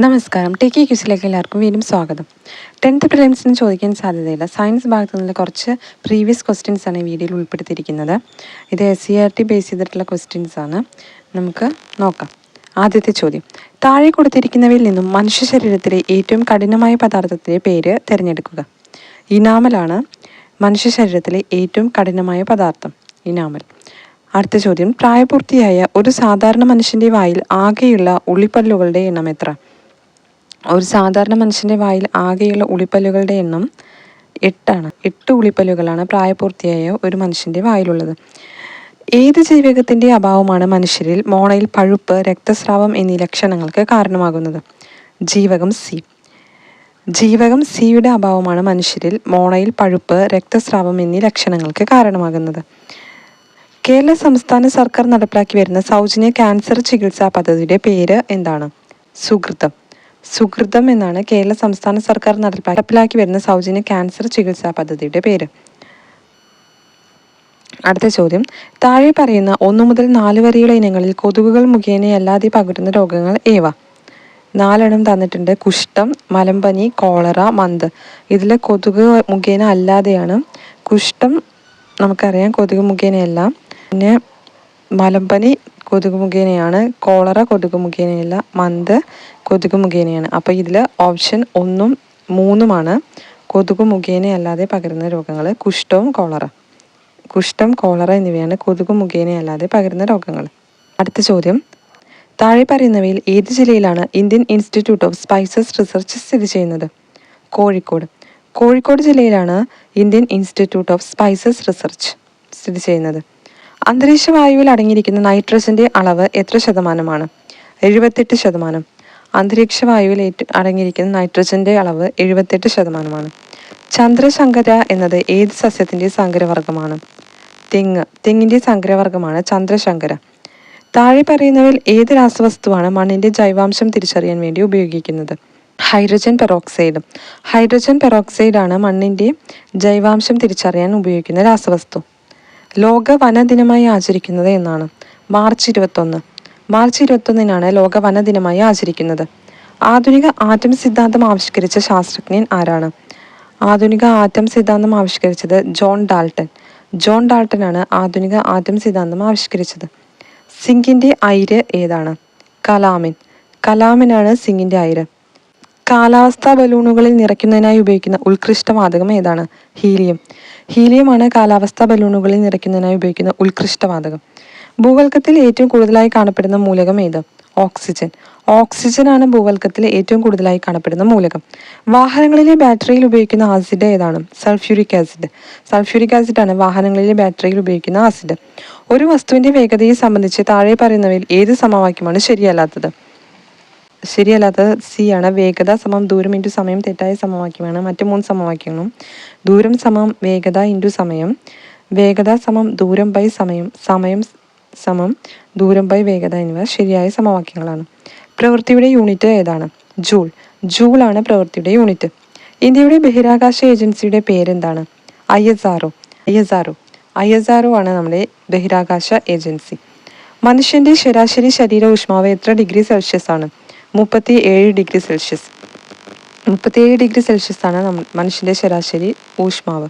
നമസ്കാരം. ടെക്കി ക്യൂസിലേക്ക് എല്ലാവർക്കും വീണ്ടും സ്വാഗതം. ടെൻത്ത് പ്രിലിംസിന് ചോദിക്കാൻ സാധ്യതയില്ല. സയൻസ് ഭാഗത്തു നിന്നുള്ള കുറച്ച് പ്രീവിയസ് ക്വസ്റ്റ്യൻസ് ആണ് ഈ വീഡിയോയിൽ ഉൾപ്പെടുത്തിയിരിക്കുന്നത്. ഇത് S C R T base ചെയ്തിട്ടുള്ള ക്വസ്റ്റ്യൻസ് ആണ്. നമുക്ക് നോക്കാം. ആദ്യത്തെ ചോദ്യം. താഴെ കൊടുത്തിരിക്കുന്നവയിൽ നിന്നും മനുഷ്യ ശരീരത്തിലെ ഏറ്റവും കഠിനമായ പദാർത്ഥത്തിന്റെ പേര് തിരഞ്ഞെടുക്കുക. ഇനാമലാണ് മനുഷ്യ ശരീരത്തിലെ ഏറ്റവും കഠിനമായ പദാർത്ഥം. ഇനാമൽ. അടുത്ത ചോദ്യം. പ്രായപൂർത്തിയായ ഒരു സാധാരണ മനുഷ്യന്റെ വായിൽ ആകെയുള്ള ഉള്ളിപ്പല്ലുകളുടെ എണ്ണം എത്ര? ഒരു സാധാരണ മനുഷ്യന്റെ വായിൽ ആകെയുള്ള ഉളിപ്പല്ലുകളുടെ എണ്ണം എട്ടാണ്. എട്ട് ഉളിപ്പല്ലുകളാണ് പ്രായപൂർത്തിയായ ഒരു മനുഷ്യന്റെ വായിലുള്ളത്. ഏത് ജൈവികത്തിന്റെ അഭാവമാണ് മനുഷ്യരിൽ മോണയിൽ പഴുപ്പ് രക്തസ്രാവം എന്നീ ലക്ഷണങ്ങൾക്ക് കാരണമാകുന്നത്? ജീവകം സി. ജീവകം സിയുടെ അഭാവമാണ് മനുഷ്യരിൽ മോണയിൽ പഴുപ്പ് രക്തസ്രാവം എന്നീ ലക്ഷണങ്ങൾക്ക് കാരണമാകുന്നത്. കേരള സംസ്ഥാന സർക്കാർ നടപ്പിലാക്കി വരുന്ന സൗജന്യ ക്യാൻസർ ചികിത്സാ പദ്ധതിയുടെ പേര് എന്താണ്? സുഹൃതം. സുഹൃതം എന്നാണ് കേരള സംസ്ഥാന സർക്കാർ നടപ്പിലാക്കി വരുന്ന സൗജന്യ ക്യാൻസർ ചികിത്സാ പദ്ധതിയുടെ പേര്. അടുത്ത ചോദ്യം. താഴെ പറയുന്ന ഒന്നു മുതൽ നാല് വരെയുള്ള ഇനങ്ങളിൽ കൊതുകുകൾ മുഖേനയല്ലാതെ പകരുന്ന രോഗങ്ങൾ ഏവ? നാലെണ്ണം തന്നിട്ടുണ്ട്. കുഷ്ഠം മലമ്പനി കോളറ മന്ത്. ഇതിൽ കൊതുക് മുഖേന അല്ലാതെയാണ്. കുഷ്ഠം നമുക്കറിയാം. കൊതുക് മുഖേനയല്ല. പിന്നെ മലമ്പനി കൊതുക് മുഖേനയാണ് കോളറ കൊതുക് മുഖേനയല്ല മന്ത് കൊതുക് മുഖേനയാണ് അപ്പോൾ ഇതിൽ ഓപ്ഷൻ ഒന്നും മൂന്നുമാണ്. കൊതുക് മുഖേനയല്ലാതെ പകരുന്ന രോഗങ്ങൾ കുഷ്ഠവും കോളറ. കുഷ്ഠം കോളറ എന്നിവയാണ് കൊതുക് മുഖേനയല്ലാതെ പകരുന്ന രോഗങ്ങൾ അടുത്ത ചോദ്യം. താഴെ പറയുന്നവയിൽ ഏത് ജില്ലയിലാണ് Indian Institute of Spices Research സ്ഥിതി ചെയ്യുന്നത്? കോഴിക്കോട്. കോഴിക്കോട് ജില്ലയിലാണ് Indian Institute of Spices Research സ്ഥിതി ചെയ്യുന്നത്. അന്തരീക്ഷ വായുവിൽ അടങ്ങിയിരിക്കുന്ന നൈട്രജന്റെ അളവ് എത്ര ശതമാനമാണ്? എഴുപത്തെട്ട് ശതമാനം. അന്തരീക്ഷ വായുവിൽ അടങ്ങിയിരിക്കുന്ന നൈട്രജന്റെ അളവ് എഴുപത്തെട്ട് ശതമാനമാണ്. ചന്ദ്രശങ്കര എന്നത് ഏത് സസ്യത്തിന്റെ സങ്കരവർഗമാണ് തെങ്ങ്. തെങ്ങിന്റെ സങ്കരവർഗമാണ് ചന്ദ്രശങ്കര. താഴെ പറയുന്നവയിൽ ഏത് രാസവസ്തുവാണ് മണ്ണിന്റെ ജൈവാംശം തിരിച്ചറിയാൻ വേണ്ടി ഉപയോഗിക്കുന്നത്? Hydrogen peroxide. ഹൈഡ്രജൻ പെറോക്സൈഡാണ് മണ്ണിന്റെ ജൈവാംശം തിരിച്ചറിയാൻ ഉപയോഗിക്കുന്ന രാസവസ്തു. ലോക വനദിനമായി ആചരിക്കുന്നത് എന്നാണ്. മാർച്ച് ഇരുപത്തൊന്ന്. മാർച്ച് ഇരുപത്തൊന്നിനാണ് ലോക വനദിനമായി ആചരിക്കുന്നത്. ആധുനിക ആറ്റം സിദ്ധാന്തം ആവിഷ്കരിച്ച ശാസ്ത്രജ്ഞൻ ആരാണ്? ആധുനിക ആറ്റം സിദ്ധാന്തം ആവിഷ്കരിച്ചത് ജോൺ ഡാൾട്ടൺ. ജോൺ ഡാൾട്ടനാണ് ആധുനിക ആറ്റം സിദ്ധാന്തം ആവിഷ്കരിച്ചത്. സിംഗിന്റെ ഐര് ഏതാണ്? കലാമിൻ. കലാമിനാണ് സിംഗിന്റെ ഐര് കാലാവസ്ഥാ ബലൂണുകളിൽ നിറയ്ക്കുന്നതിനായി ഉപയോഗിക്കുന്ന ഉത്കൃഷ്ട വാതകം ഏതാണ്? ഹീലിയം. ഹീലിയമാണ് കാലാവസ്ഥാ ബലൂണുകളിൽ നിറയ്ക്കുന്നതിനായി ഉപയോഗിക്കുന്ന ഉത്കൃഷ്ട വാതകം. ഭൂവൽക്കത്തിൽ ഏറ്റവും കൂടുതലായി കാണപ്പെടുന്ന മൂലകം ഏത്? ഓക്സിജൻ. ഓക്സിജനാണ് ഭൂവൽക്കത്തിൽ ഏറ്റവും കൂടുതലായി കാണപ്പെടുന്ന മൂലകം. വാഹനങ്ങളിലെ ബാറ്ററിയിൽ ഉപയോഗിക്കുന്ന ആസിഡ് ഏതാണ്? Sulphuric acid. സൾഫ്യൂരിക് ആസിഡാണ് വാഹനങ്ങളിലെ ബാറ്ററിയിൽ ഉപയോഗിക്കുന്ന ആസിഡ്. ഒരു വസ്തുവിന്റെ വേഗതയെ സംബന്ധിച്ച് താഴെ പറയുന്നവയിൽ ഏത് സമവാക്യമാണ് ശരിയല്ലാത്തത്? ശരിയല്ലാത്തത് സി ആണ്. വേഗത സമം ദൂരം ഇന്റു സമയം തെറ്റായ സമവാക്യമാണ്. മറ്റു മൂന്ന് സമവാക്യങ്ങളും. ദൂരം സമം വേഗത ഇന്റു സമയം. വേഗത സമം ദൂരം ബൈ സമയം. സമയം സമം ദൂരം ബൈ വേഗത എന്നിവ ശരിയായ സമവാക്യങ്ങളാണ്. പ്രവൃത്തിയുടെ യൂണിറ്റ് ഏതാണ്? ജൂൾ. ജൂൾ ആണ് പ്രവൃത്തിയുടെ യൂണിറ്റ്. ഇന്ത്യയുടെ ബഹിരാകാശ ഏജൻസിയുടെ പേരെന്താണ്? I S R O I S R O I S R O ആണ് നമ്മുടെ ബഹിരാകാശ ഏജൻസി. മനുഷ്യന്റെ ശരാശരി ശരീര ഊഷ്മാവ് എത്ര ഡിഗ്രി സെൽഷ്യസ് ആണ്? മുപ്പത്തി ഏഴ് ഡിഗ്രി സെൽഷ്യസ്. മുപ്പത്തിയേഴ് ഡിഗ്രി സെൽഷ്യസ് ആണ് മനുഷ്യന്റെ ശരാശരി ഊഷ്മാവ്.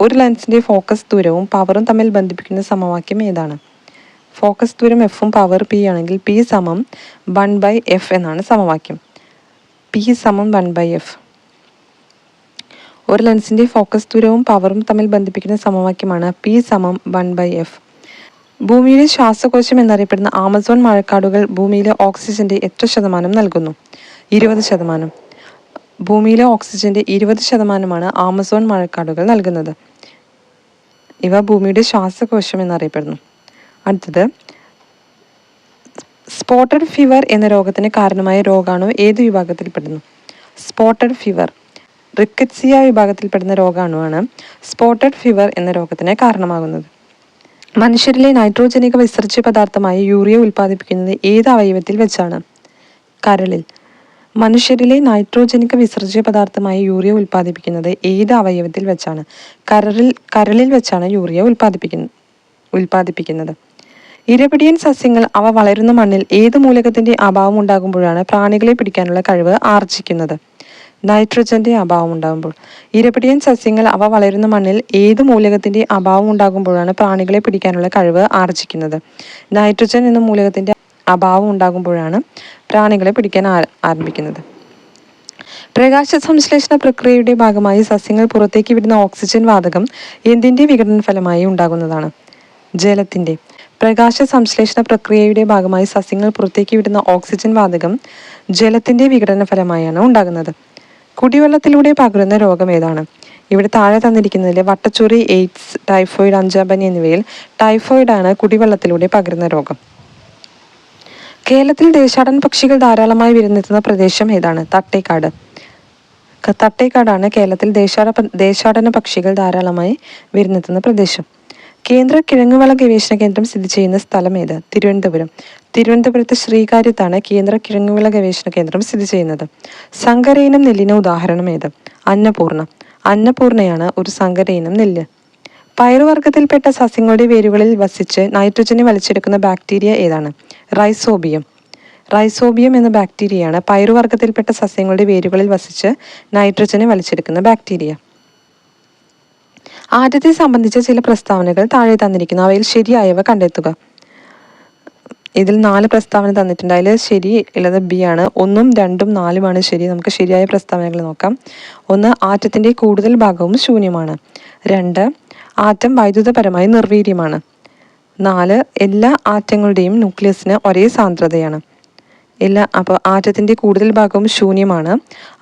ഒരു ലെൻസിന്റെ ഫോക്കസ് ദൂരവും പവറും തമ്മിൽ ബന്ധിപ്പിക്കുന്ന സമവാക്യം ഏതാണ്? ഫോക്കസ് ദൂരം എഫും പവർ പി ആണെങ്കിൽ പി സമം വൺ ബൈ എഫ് എന്നാണ് സമവാക്യം. പി സമം വൺ ബൈ എഫ് ഒരു ലെൻസിന്റെ ഫോക്കസ് ദൂരവും പവറും തമ്മിൽ ബന്ധിപ്പിക്കുന്ന സമവാക്യമാണ് പി സമം വൺ ബൈ എഫ് ഭൂമിയിലെ ശ്വാസകോശം എന്നറിയപ്പെടുന്ന ആമസോൺ മഴക്കാടുകൾ ഭൂമിയിലെ ഓക്സിജന്റെ എത്ര ശതമാനം നൽകുന്നു. ഇരുപത് ശതമാനം. ഭൂമിയിലെ ഓക്സിജന്റെ ഇരുപത് ശതമാനമാണ് ആമസോൺ മഴക്കാടുകൾ നൽകുന്നത്. ഇവ ഭൂമിയുടെ ശ്വാസകോശം എന്നറിയപ്പെടുന്നു. അടുത്തത് സ്പോട്ടഡ് ഫീവർ എന്ന രോഗത്തിന് കാരണമായ രോഗാണു ഏത് വിഭാഗത്തിൽപ്പെടുന്നു? സ്പോട്ടഡ് ഫീവർ റിക്കറ്റ്സിയ വിഭാഗത്തിൽപ്പെടുന്ന രോഗാണുവാണ് സ്പോട്ടഡ് ഫീവർ എന്ന രോഗത്തിന് കാരണമാകുന്നത്. മനുഷ്യരിലെ നൈട്രോജനിക വിസർജ്യ പദാർത്ഥമായ യൂറിയ ഉൽപ്പാദിപ്പിക്കുന്നത് ഏത് അവയവത്തിൽ വെച്ചാണ്? കരളിൽ. മനുഷ്യരിലെ നൈട്രോജനിക വിസർജ്യ പദാർത്ഥമായ യൂറിയ ഉൽപ്പാദിപ്പിക്കുന്നത് ഏത് അവയവത്തിൽ വെച്ചാണ്? കരളിൽ കരളിൽ വെച്ചാണ് യൂറിയ ഉൽപ്പാദിപ്പിക്കുന്നത് ഉൽപ്പാദിപ്പിക്കുന്നത്. ഇരപിടിയൻ സസ്യങ്ങൾ അവ വളരുന്ന മണ്ണിൽ ഏത് മൂലകത്തിന്റെ അഭാവം ഉണ്ടാകുമ്പോഴാണ് പ്രാണികളെ പിടിക്കാനുള്ള കഴിവ് ആർജിക്കുന്നത് നൈട്രജന്റെ അഭാവം ഉണ്ടാകുമ്പോൾ. ഇരപിടിയൻ സസ്യങ്ങൾ അവ വളരുന്ന മണ്ണിൽ ഏത് മൂലകത്തിന്റെ അഭാവം ഉണ്ടാകുമ്പോഴാണ് പ്രാണികളെ പിടിക്കാനുള്ള കഴിവ് ആർജിക്കുന്നത്. നൈട്രജൻ എന്ന മൂലകത്തിന്റെ അഭാവം ഉണ്ടാകുമ്പോഴാണ് പ്രാണികളെ പിടിക്കാൻ ആരംഭിക്കുന്നത്. പ്രകാശ സംശ്ലേഷണ പ്രക്രിയയുടെ ഭാഗമായി സസ്യങ്ങൾ പുറത്തേക്ക് വിടുന്ന ഓക്സിജൻ വാതകം എന്തിന്റെ വിഘടന ഫലമായി ഉണ്ടാകുന്നതാണ്? ജലത്തിന്റെ. പ്രകാശ സംശ്ലേഷണ പ്രക്രിയയുടെ ഭാഗമായി സസ്യങ്ങൾ പുറത്തേക്ക് വിടുന്ന ഓക്സിജൻ വാതകം ജലത്തിന്റെ വിഘടന ഫലമായാണ് ഉണ്ടാകുന്നത്. കുടിവെള്ളത്തിലൂടെ പകരുന്ന രോഗം ഏതാണ്? ഇവിടെ താഴെ തന്നിരിക്കുന്നതിൽ വട്ടച്ചൊറി എയ്ഡ്സ് ടൈഫോയിഡ് അഞ്ചാപനി എന്നിവയിൽ ടൈഫോയിഡാണ് കുടിവെള്ളത്തിലൂടെ പകരുന്ന രോഗം. കേരളത്തിൽ ദേശാടൻ പക്ഷികൾ ധാരാളമായി വിരുന്നെത്തുന്ന പ്രദേശം ഏതാണ്? തട്ടേക്കാട്. തട്ടേക്കാടാണ് കേരളത്തിൽ ദേശാട ദേശാടന പക്ഷികൾ ധാരാളമായി വിരുന്നെത്തുന്ന പ്രദേശം. കേന്ദ്ര കിഴങ്ങുവള ഗവേഷണ കേന്ദ്രം സ്ഥിതി ചെയ്യുന്ന സ്ഥലം ഏത്? തിരുവനന്തപുരം. തിരുവനന്തപുരത്ത് ശ്രീകാര്യത്താണ് കേന്ദ്ര കിഴങ്ങുവിള ഗവേഷണ കേന്ദ്രം സ്ഥിതി ചെയ്യുന്നത്. സങ്കരയിനം നെല്ലിന് ഉദാഹരണം ഏത്? അന്നപൂർണ. അന്നപൂർണയാണ് ഒരു സങ്കരയിനം നെല്ല്. പയറുവർഗത്തിൽപ്പെട്ട സസ്യങ്ങളുടെ വേരുകളിൽ വസിച്ച് നൈട്രജനെ വലിച്ചെടുക്കുന്ന ബാക്ടീരിയ ഏതാണ്? റൈസോബിയം. റൈസോബിയം എന്ന ബാക്ടീരിയയാണ് പയറുവർഗത്തിൽപ്പെട്ട സസ്യങ്ങളുടെ വേരുകളിൽ വസിച്ച് നൈട്രജനെ വലിച്ചെടുക്കുന്ന ബാക്ടീരിയ. ആദ്യത്തെ സംബന്ധിച്ച ചില പ്രസ്താവനകൾ താഴെ തന്നിരിക്കുന്നു. അവയിൽ ശരിയായവ കണ്ടെത്തുക. ഇതിൽ നാല് പ്രസ്താവന തന്നിട്ടുണ്ട്. അതിൽ ശരി ഉള്ളത് ബി ആണ്. ഒന്നും രണ്ടും നാലുമാണ് ശരി. നമുക്ക് ശരിയായ പ്രസ്താവനകൾ നോക്കാം. ഒന്ന് ആറ്റത്തിന്റെ കൂടുതൽ ഭാഗവും ശൂന്യമാണ്. രണ്ട് ആറ്റം വൈദ്യുതപരമായി നിർവീര്യമാണ്. നാല് എല്ലാ ആറ്റങ്ങളുടെയും ന്യൂക്ലിയസിന് ഒരേ സാന്ദ്രതയാണ്. എല്ലാ അപ്പോൾ ആറ്റത്തിന്റെ കൂടുതൽ ഭാഗവും ശൂന്യമാണ്.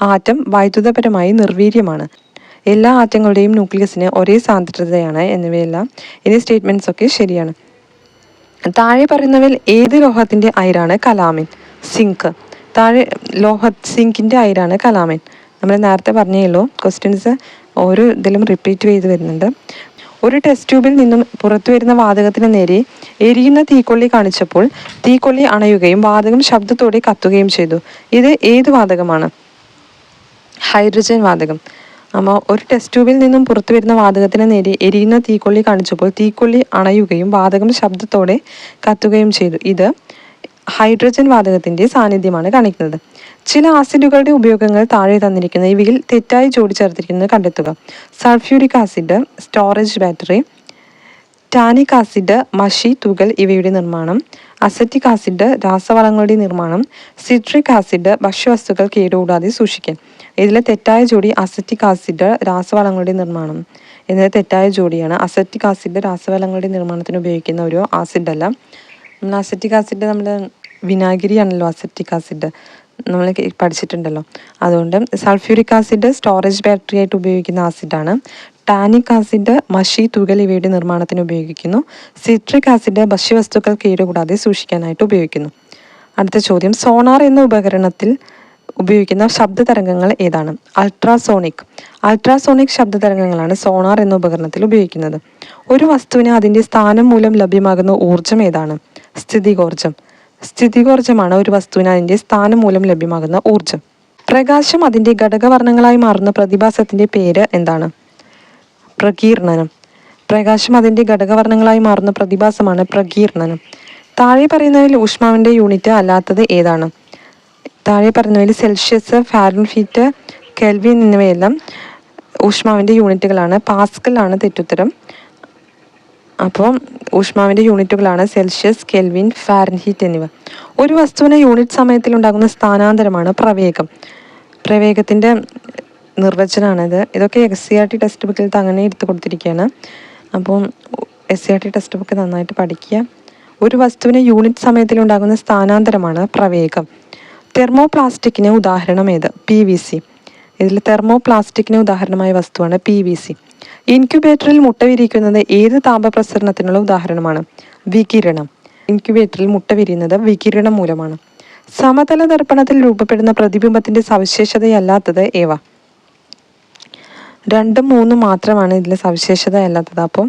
ആറ്റം വൈദ്യുതപരമായി നിർവീര്യമാണ്. എല്ലാ ആറ്റങ്ങളുടെയും ന്യൂക്ലിയസിന് ഒരേ സാന്ദ്രതയാണ് എന്നിവയെല്ലാം. എന്നീ സ്റ്റേറ്റ്മെന്റ്സ് ഒക്കെ ശരിയാണ്. താഴെ പറയുന്നവയിൽ ഏത് ലോഹത്തിന്റെ അയിരാണ് കലാമിൻ? സിങ്ക് താഴെ ലോഹ സിങ്കിന്റെ അയിരാണ് കലാമിൻ. നമ്മൾ നേരത്തെ പറഞ്ഞല്ലോ ക്വസ്റ്റ്യൻസ് ഓരോ ഇതിലും റിപ്പീറ്റ് ചെയ്ത് വരുന്നുണ്ട്. ഒരു ടെസ്റ്റ് ട്യൂബിൽ നിന്നും പുറത്തു വരുന്ന വാതകത്തിന് നേരെ എരിയുന്ന തീക്കൊള്ളി കാണിച്ചപ്പോൾ തീക്കൊള്ളി അണയുകയും വാതകം ശബ്ദത്തോടെ കത്തുകയും ചെയ്തു. ഇത് ഏത് വാതകമാണ്? ഹൈഡ്രജൻ വാതകം. അപ്പോൾ ഒരു ടെസ്റ്റ് ട്യൂബിൽ നിന്നും പുറത്തു വരുന്ന വാതകത്തിന് നേരെ എരിയുന്ന തീക്കൊള്ളി കാണിച്ചപ്പോൾ തീക്കൊള്ളി അണയുകയും വാതകം ശബ്ദത്തോടെ കത്തുകയും ചെയ്തു. ഇത് ഹൈഡ്രജൻ വാതകത്തിന്റെ സാന്നിധ്യമാണ് കാണിക്കുന്നത്. ചില ആസിഡുകളുടെ ഉപയോഗങ്ങൾ താഴെ തന്നിരിക്കുന്ന ഇവയിൽ തെറ്റായി ജോഡി ചേർത്തിരിക്കുന്നത് കണ്ടെത്തുക. Sulphuric acid storage battery tannic acid മഷി തുകൽ ഇവയുടെ നിർമ്മാണം അസറ്റിക് ആസിഡ് രാസവളങ്ങളുടെ നിർമ്മാണം സിട്രിക് ആസിഡ് ഭക്ഷ്യവസ്തുക്കൾ കേടുകൂടാതെ സൂക്ഷിക്കൽ. ഇതിലെ തെറ്റായ ജോഡി അസറ്റിക് ആസിഡ് രാസവളങ്ങളുടെ നിർമ്മാണം. എന്നത് തെറ്റായ ജോഡിയാണ് അസറ്റിക് ആസിഡ് രാസവളങ്ങളുടെ നിർമ്മാണത്തിന് ഉപയോഗിക്കുന്ന ഒരു ആസിഡ് അല്ല. നമ്മൾ അസറ്റിക് ആസിഡ് നമ്മൾ വിനാഗിരിയാണല്ലോ അസറ്റിക് ആസിഡ്. നമ്മൾ പഠിച്ചിട്ടുണ്ടല്ലോ. അതുകൊണ്ട് സൾഫ്യൂരിക് ആസിഡ് സ്റ്റോറേജ് ബാറ്ററി ആയിട്ട് ഉപയോഗിക്കുന്ന ആസിഡാണ്. ടാനിക് ആസിഡ് മഷി തുകൽ ഇവയുടെ നിർമ്മാണത്തിന് ഉപയോഗിക്കുന്നു. സിട്രിക് ആസിഡ് ഭക്ഷ്യവസ്തുക്കൾ കേടുകൂടാതെ സൂക്ഷിക്കാനായിട്ട് ഉപയോഗിക്കുന്നു. അടുത്ത ചോദ്യം. സോണാർ എന്ന ഉപകരണത്തിൽ ഉപയോഗിക്കുന്ന ശബ്ദ തരംഗങ്ങൾ ഏതാണ്? അൾട്രാസോണിക്. അൾട്രാസോണിക് ശബ്ദ തരംഗങ്ങളാണ് സോണാർ എന്ന ഉപകരണത്തിൽ ഉപയോഗിക്കുന്നത്. ഒരു വസ്തുവിന് അതിന്റെ സ്ഥാനം മൂലം ലഭ്യമാകുന്ന ഊർജം ഏതാണ്? സ്ഥിതികോർജം സ്ഥിതികോർജമാണ് ഒരു വസ്തുവിന് അതിന്റെ സ്ഥാനം മൂലം ലഭ്യമാകുന്ന ഊർജം. പ്രകാശം അതിന്റെ ഘടകവർണങ്ങളായി മാറുന്ന പ്രതിഭാസത്തിന്റെ പേര് എന്താണ്? പ്രകീർണനം. പ്രകാശം അതിന്റെ ഘടകവർണങ്ങളായി മാറുന്ന പ്രതിഭാസമാണ് പ്രകീർണനം. താഴെ പറയുന്നതിൽ ഊഷ്മാവിന്റെ യൂണിറ്റ് അല്ലാത്തത് ഏതാണ്? താഴെ പറയുന്നതിൽ സെൽഷ്യസ് ഫാരൻഫീറ്റ് കെൽവിൻ എന്നിവയെല്ലാം ഊഷ്മാവിന്റെ യൂണിറ്റുകളാണ്. പാസ്കലാണ് തെറ്റുത്തരം. അപ്പോൾ ഊഷ്മാവിന്റെ യൂണിറ്റുകളാണ് സെൽഷ്യസ് കെൽവിൻ ഫാരൻഹീറ്റ് എന്നിവ. ഒരു വസ്തുവിന് യൂണിറ്റ് സമയത്തിൽ ഉണ്ടാകുന്ന സ്ഥാനാന്തരമാണ് പ്രവേഗം. പ്രവേഗത്തിന്റെ നിർവചനമാണിത് ഇതൊക്കെ S C R T text ബുക്കിൽ അങ്ങനെ എടുത്ത് കൊടുത്തിരിക്കുകയാണ് അപ്പം S C R T text book നന്നായിട്ട് പഠിക്കുക. ഒരു വസ്തുവിന് യൂണിറ്റ് സമയത്തിൽ ഉണ്ടാകുന്ന സ്ഥാനാന്തരമാണ് പ്രവേഗം. തെർമോ പ്ലാസ്റ്റിക്കിന് ഉദാഹരണം ഏത്? പി വി സി ഇതിൽ തെർമോ പ്ലാസ്റ്റിക്കിന് ഉദാഹരണമായ വസ്തുവാണ് പി വി സി ഇൻക്യുബേറ്ററിൽ മുട്ട വിരിക്കുന്നത് ഏത് താപപ്രസരണത്തിനുള്ള ഉദാഹരണമാണ്? വികിരണം. ഇൻക്യുബേറ്ററിൽ മുട്ട വിരിയുന്നത് വികിരണം മൂലമാണ്. സമതല ദർപ്പണത്തിൽ രൂപപ്പെടുന്ന പ്രതിബിംബത്തിന്റെ സവിശേഷതയല്ലാത്തത് ഏവ? രണ്ടും മൂന്നും മാത്രമാണ് ഇതിലെ സവിശേഷത അല്ലാത്തത്. അപ്പം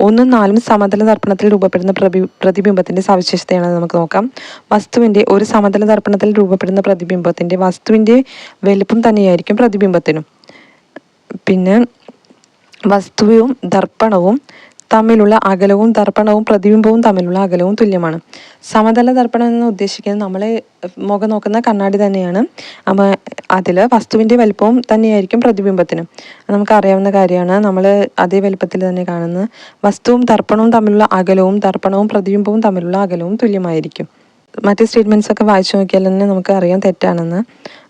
ഒന്നും നാലും സമതല ദർപ്പണത്തിൽ രൂപപ്പെടുന്ന പ്രതി പ്രതിബിംബത്തിന്റെ സവിശേഷതയാണ് നമുക്ക് നോക്കാം. വസ്തുവിന്റെ ഒരു സമതല ദർപ്പണത്തിൽ രൂപപ്പെടുന്ന പ്രതിബിംബത്തിന്റെ വസ്തുവിന്റെ വലുപ്പം തന്നെയായിരിക്കും പ്രതിബിംബത്തിനും. പിന്നെ വസ്തുവും ദർപ്പണവും തമ്മിലുള്ള അകലവും ദർപ്പണവും പ്രതിബിംബവും തമ്മിലുള്ള അകലവും തുല്യമാണ്. സമതല ദർപ്പണം എന്ന് ഉദ്ദേശിക്കുന്നത് നമ്മൾ മുഖം നോക്കുന്ന കണ്ണാടി തന്നെയാണ്. അപ്പോൾ അതിൽ വസ്തുവിന്റെ വലിപ്പവും തന്നെയായിരിക്കും പ്രതിബിംബത്തിന്. നമുക്കറിയാവുന്ന കാര്യമാണ് നമ്മൾ അതേ വലിപ്പത്തിൽ തന്നെ കാണുന്നത് വസ്തുവും ദർപ്പണവും തമ്മിലുള്ള അകലവും ദർപ്പണവും പ്രതിബിംബവും തമ്മിലുള്ള അകലവും തുല്യമായിരിക്കും. മറ്റ് സ്റ്റേറ്റ്മെന്റ്സ് ഒക്കെ വായിച്ചു നോക്കിയാൽ തന്നെ നമുക്ക് അറിയാം തെറ്റാണെന്ന്.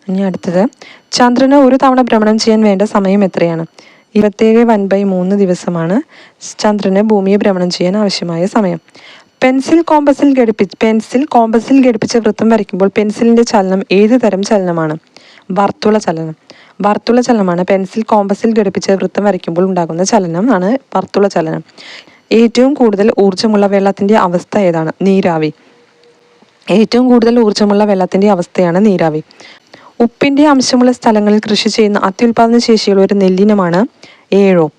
ഇനി അടുത്തത് ചന്ദ്രന് ഒരു തവണ ഭ്രമണം ചെയ്യാൻ വേണ്ട സമയം എത്രയാണ്? ഇരുപത്തേഴ് വൺ ബൈ മൂന്ന് ദിവസമാണ് ചന്ദ്രന് ഭൂമിയെ ഭ്രമണം ചെയ്യാൻ ആവശ്യമായ സമയം. പെൻസിൽ കോമ്പസിൽ ഘടിപ്പിച്ച് പെൻസിൽ കോമ്പസിൽ ഘടിപ്പിച്ച വൃത്തം വരയ്ക്കുമ്പോൾ പെൻസിലിന്റെ ചലനം ഏത് തരം ചലനമാണ്? വർത്തുള ചലനം. വർത്തുള ചലനമാണ് പെൻസിൽ കോമ്പസിൽ ഘടിപ്പിച്ച വൃത്തം വരയ്ക്കുമ്പോൾ ഉണ്ടാകുന്ന ചലനം ആണ് വർത്തുള ചലനം. ഏറ്റവും കൂടുതൽ ഊർജമുള്ള വെള്ളത്തിന്റെ അവസ്ഥ ഏതാണ്? നീരാവി. ഏറ്റവും കൂടുതൽ ഊർജമുള്ള വെള്ളത്തിന്റെ അവസ്ഥയാണ് നീരാവി. ഉപ്പിന്റെ അംശമുള്ള സ്ഥലങ്ങളിൽ കൃഷി ചെയ്യുന്ന അത്യുൽപാദന ശേഷിയുള്ള ഒരു നെല്ലിനമാണ് ഏഴോ.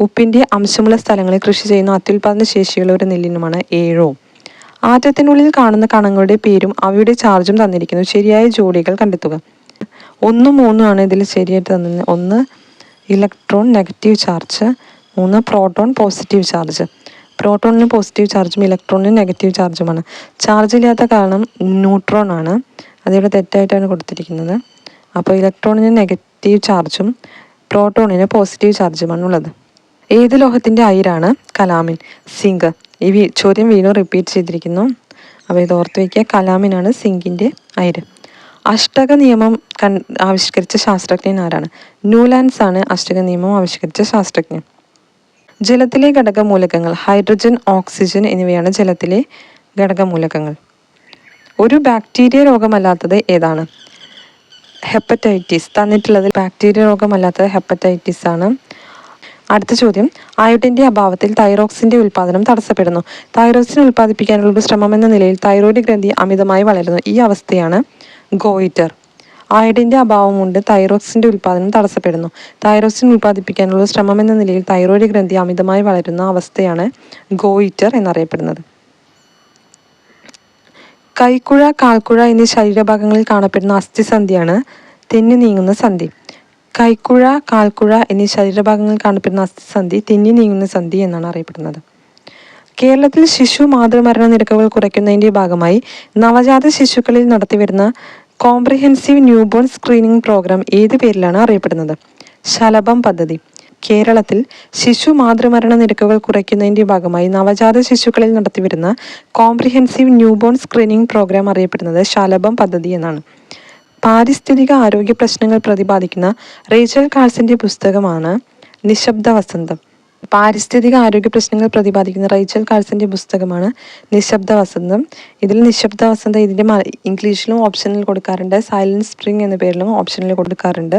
ഉപ്പിന്റെ അംശമുള്ള സ്ഥലങ്ങളിൽ കൃഷി ചെയ്യുന്ന അത്യുൽപാദന ശേഷിയുള്ള ഒരു നെല്ലിനമാണ് ഏഴോ. ആറ്റത്തിനുള്ളിൽ കാണുന്ന കണങ്ങളുടെ പേരും അവയുടെ ചാർജും തന്നിരിക്കുന്നു. ശരിയായ ജോഡികൾ കണ്ടെത്തുക. ഒന്ന് മൂന്നും ആണ് ഇതിൽ ശരിയായിട്ട് തന്നത് ഒന്ന് ഇലക്ട്രോൺ നെഗറ്റീവ് ചാർജ് മൂന്ന് പ്രോട്ടോൺ പോസിറ്റീവ് ചാർജ്. പ്രോട്ടോണിന് പോസിറ്റീവ് ചാർജും ഇലക്ട്രോണിന് നെഗറ്റീവ് ചാർജുമാണ്. ചാർജ് ഇല്ലാത്ത കാരണം ന്യൂട്രോൺ ആണ്. അതിവിടെ തെറ്റായിട്ടാണ് കൊടുത്തിരിക്കുന്നത്. അപ്പോൾ ഇലക്ട്രോണിന് നെഗറ്റീവ് ചാർജും പ്രോട്ടോണിന് പോസിറ്റീവ് ചാർജുമാണ് ഉള്ളത് ഏത് ലോഹത്തിന്റെ അയിരാണ്? Calamine zinc. ഈ ചോദ്യം വീണ്ടും റിപ്പീറ്റ് ചെയ്തിരിക്കുന്നു. അപ്പോൾ ഇത് ഓർത്ത് വയ്ക്കുക കലാമിനാണ് സിങ്കിന്റെ അയിര്. അഷ്ടക നിയമം കൺ ആവിഷ്കരിച്ച ശാസ്ത്രജ്ഞൻ ആരാണ്? ന്യൂലാൻഡ്സ് ആണ് അഷ്ടക നിയമം ആവിഷ്കരിച്ച ശാസ്ത്രജ്ഞൻ. ജലത്തിലെ ഘടകമൂലകങ്ങൾ ഹൈഡ്രജൻ ഓക്സിജൻ എന്നിവയാണ് ജലത്തിലെ ഘടകമൂലകങ്ങൾ. ഒരു ബാക്ടീരിയ രോഗമല്ലാത്തത് ഏതാണ്? ഹെപ്പറ്റൈറ്റിസ് തന്നിട്ടുള്ളത് ബാക്ടീരിയ രോഗമല്ലാത്തത് ഹെപ്പറ്റൈറ്റിസ് ആണ്. അടുത്ത ചോദ്യം. അയോഡിന്റെ അഭാവത്തിൽ തൈറോക്സിന്റെ ഉൽപ്പാദനം തടസ്സപ്പെടുന്നു. തൈറോക്സിൻ ഉൽപ്പാദിപ്പിക്കാനുള്ള ഒരു ശ്രമം എന്ന നിലയിൽ തൈറോയ്ഡ് ഗ്രന്ഥി അമിതമായി വളരുന്നു. ഈ അവസ്ഥയാണ് ഗോയിറ്റർ അയോഡിന്റെ അഭാവം കൊണ്ട് തൈറോക്സിന്റെ ഉൽപ്പാദനം തടസ്സപ്പെടുന്നു. തൈറോക്സിൻ ഉൽപ്പാദിപ്പിക്കാനുള്ള ശ്രമം എന്ന നിലയിൽ തൈറോയ്ഡ് ഗ്രന്ഥി അമിതമായി വളരുന്ന അവസ്ഥയാണ് ഗോയിറ്റർ എന്നറിയപ്പെടുന്നത്. കൈക്കുഴ കാൽക്കുഴ എന്നീ ശരീരഭാഗങ്ങളിൽ കാണപ്പെടുന്ന അസ്ഥിസന്ധിയാണ് തെന്നി നീങ്ങുന്ന സന്ധി. കൈക്കുഴ കാൽക്കുഴ എന്നീ ശരീരഭാഗങ്ങളിൽ കാണപ്പെടുന്ന അസ്ഥിസന്ധി തെന്നി നീങ്ങുന്ന സന്ധി എന്നാണ് അറിയപ്പെടുന്നത്. കേരളത്തിൽ ശിശു മാതൃമരണ നിരക്കുകൾ കുറയ്ക്കുന്നതിന്റെ ഭാഗമായി നവജാത ശിശുക്കളിൽ നടത്തിവരുന്ന കോംപ്രിഹെൻസീവ് ന്യൂബോൺ സ്ക്രീനിംഗ് പ്രോഗ്രാം ഏത് പേരിലാണ് അറിയപ്പെടുന്നത്? ശലഭം പദ്ധതി. കേരളത്തിൽ ശിശു മാതൃമരണ നിരക്കുകൾ കുറയ്ക്കുന്നതിന്റെ ഭാഗമായി നവജാത ശിശുക്കളിൽ നടത്തിവരുന്ന കോംപ്രിഹെൻസീവ് ന്യൂബോൺ സ്ക്രീനിംഗ് പ്രോഗ്രാം അറിയപ്പെടുന്നത് ശലഭം പദ്ധതി എന്നാണ്. പാരിസ്ഥിതിക ആരോഗ്യ പ്രശ്നങ്ങൾ പ്രതിപാദിക്കുന്ന റേച്ചൽ കാൾസിന്റെ പുസ്തകമാണ് നിശബ്ദ വസന്തം. പാരിസ്ഥിതിക ആരോഗ്യ പ്രശ്നങ്ങൾ പ്രതിപാദിക്കുന്ന റേച്ചൽ കാൾസിന്റെ പുസ്തകമാണ് നിശബ്ദ വസന്തം. ഇതിൽ നിശബ്ദ വസന്തം ഇതിന്റെ ഇംഗ്ലീഷിലും ഓപ്ഷനിൽ കൊടുക്കാറുണ്ട്. സൈലൻസ് സ്പ്രിംഗ് എന്ന പേരിലും ഓപ്ഷനിൽ കൊടുക്കാറുണ്ട്.